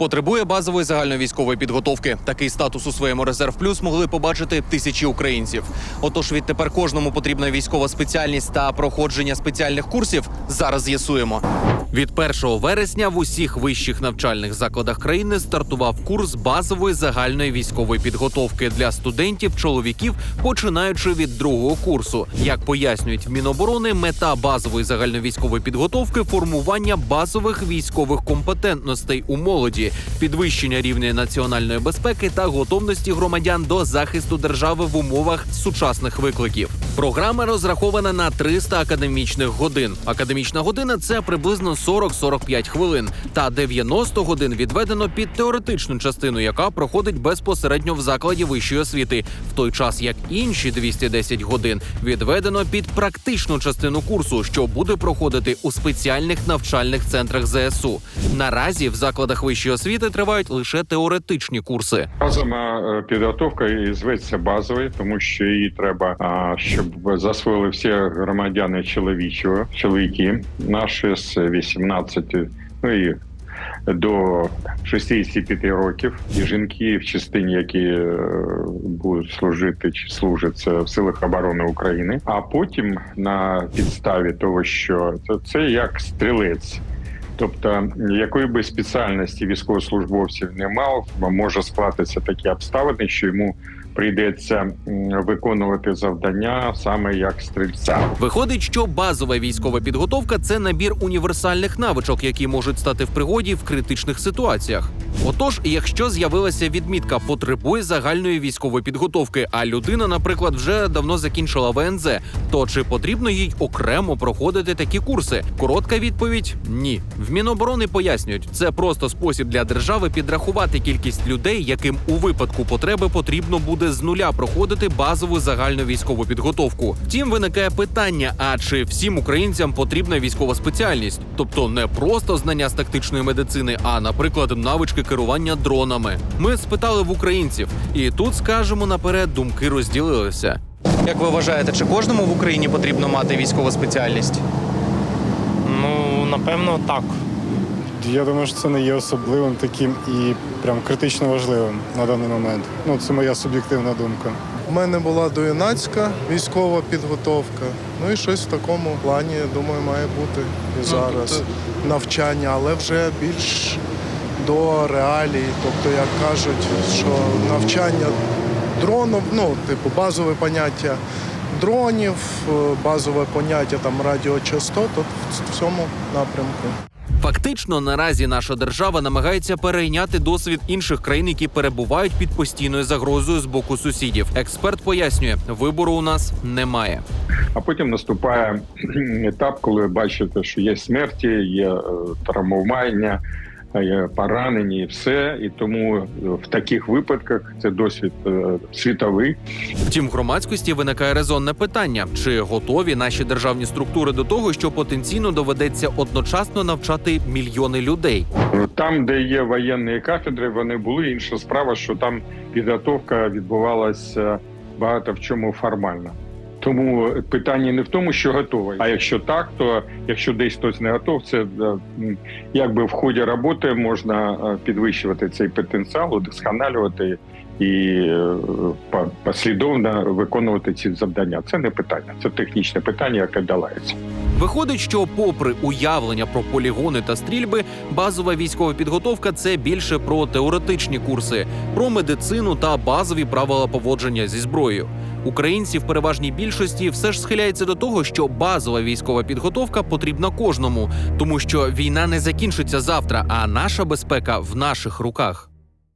Потребує базової загальновійськової підготовки. Такий статус у своєму резерв плюс могли побачити тисячі українців. Отож, відтепер кожному потрібна військова спеціальність та проходження спеціальних курсів. Зараз з'ясуємо. Від 1 вересня в усіх вищих навчальних закладах країни стартував курс базової загальної військової підготовки для студентів, чоловіків, починаючи від другого курсу. Як пояснюють в Міноборони, мета базової загальновійськової підготовки формування базових військових компетентностей у молоді, підвищення рівня національної безпеки та готовності громадян до захисту держави в умовах сучасних викликів. Програма розрахована на 300 академічних годин. Академічна година це приблизно 40-45 хвилин, та 90 годин відведено під теоретичну частину, яка проходить безпосередньо в закладі вищої освіти, в той час як інші 210 годин відведено під практичну частину курсу, що буде проходити у спеціальних навчальних центрах ЗСУ. Наразі в закладах вищої освіти тривають лише теоретичні курси. Базова е, підготовка і зветься базовою, тому що її треба, щоб засвоїли всі громадяни чоловічого, чоловіки наші з 18, ну і до 65 років, і жінки в частині, які е, будуть служити чи служать це в силах оборони України. А потім на підставі того, що це, це як стрілець. Тобто, якої би спеціальності військовослужбовців не мав, може склатися такі обставини, що йому прийдеться виконувати завдання саме як стрільця. Виходить, що базова військова підготовка це набір універсальних навичок, які можуть стати в пригоді в критичних ситуаціях. Отож, якщо з'явилася відмітка потребує загальної військової підготовки, а людина, наприклад, вже давно закінчила ВНЗ, то чи потрібно їй окремо проходити такі курси? Коротка відповідь ні. В Міноборони пояснюють, це просто спосіб для держави підрахувати кількість людей, яким у випадку потреби потрібно буде з нуля проходити базову загальну військову підготовку. Втім, виникає питання: а чи всім українцям потрібна військова спеціальність? Тобто не просто знання з тактичної медицини, а, наприклад, навички керування дронами. Ми спитали в українців, і тут скажемо наперед, думки розділилися. Як ви вважаєте, чи кожному в Україні потрібно мати військову спеціальність? Ну, напевно, так. Я думаю, що це не є особливим таким і прям критично важливим на даний момент. Ну, це моя суб'єктивна думка. У мене була доюнацька військова підготовка. Ну і щось в такому плані, думаю, має бути і зараз навчання, але вже більш до реалій. Тобто, як кажуть, що навчання дроном, ну, типу, базове поняття дронів, е, базове поняття там радіочастот, от в цьому напрямку. Фактично, наразі наша держава намагається перейняти досвід інших країн, які перебувають під постійною загрозою з боку сусідів. Експерт пояснює, вибору у нас немає. А потім наступає етап, коли бачите, що є смерті, є е, травмування, поранені, і все. І тому е, в таких випадках це досвід е, світовий. Втім, в громадськості виникає резонне питання: чи готові наші державні структури до того, що потенційно доведеться одночасно навчати мільйони людей? Там, де є воєнні кафедри, вони були. Інша справа, що там підготовка відбувалася багато в чому формально. Тому питання не в тому, що готовий. А якщо так, то якщо десь хтось не готов, це е, якби в ході роботи можна е, підвищувати цей потенціал, удосконалювати і е, послідовно виконувати ці завдання. Це не питання, це технічне питання, яке долається. Виходить, що, попри уявлення про полігони та стрільби, базова військова підготовка це більше про теоретичні курси, про медицину та базові правила поводження зі зброєю. Українці в переважній більшості все ж схиляються до того, що базова військова підготовка потрібна кожному, тому що війна не закінчиться завтра, а наша безпека в наших руках.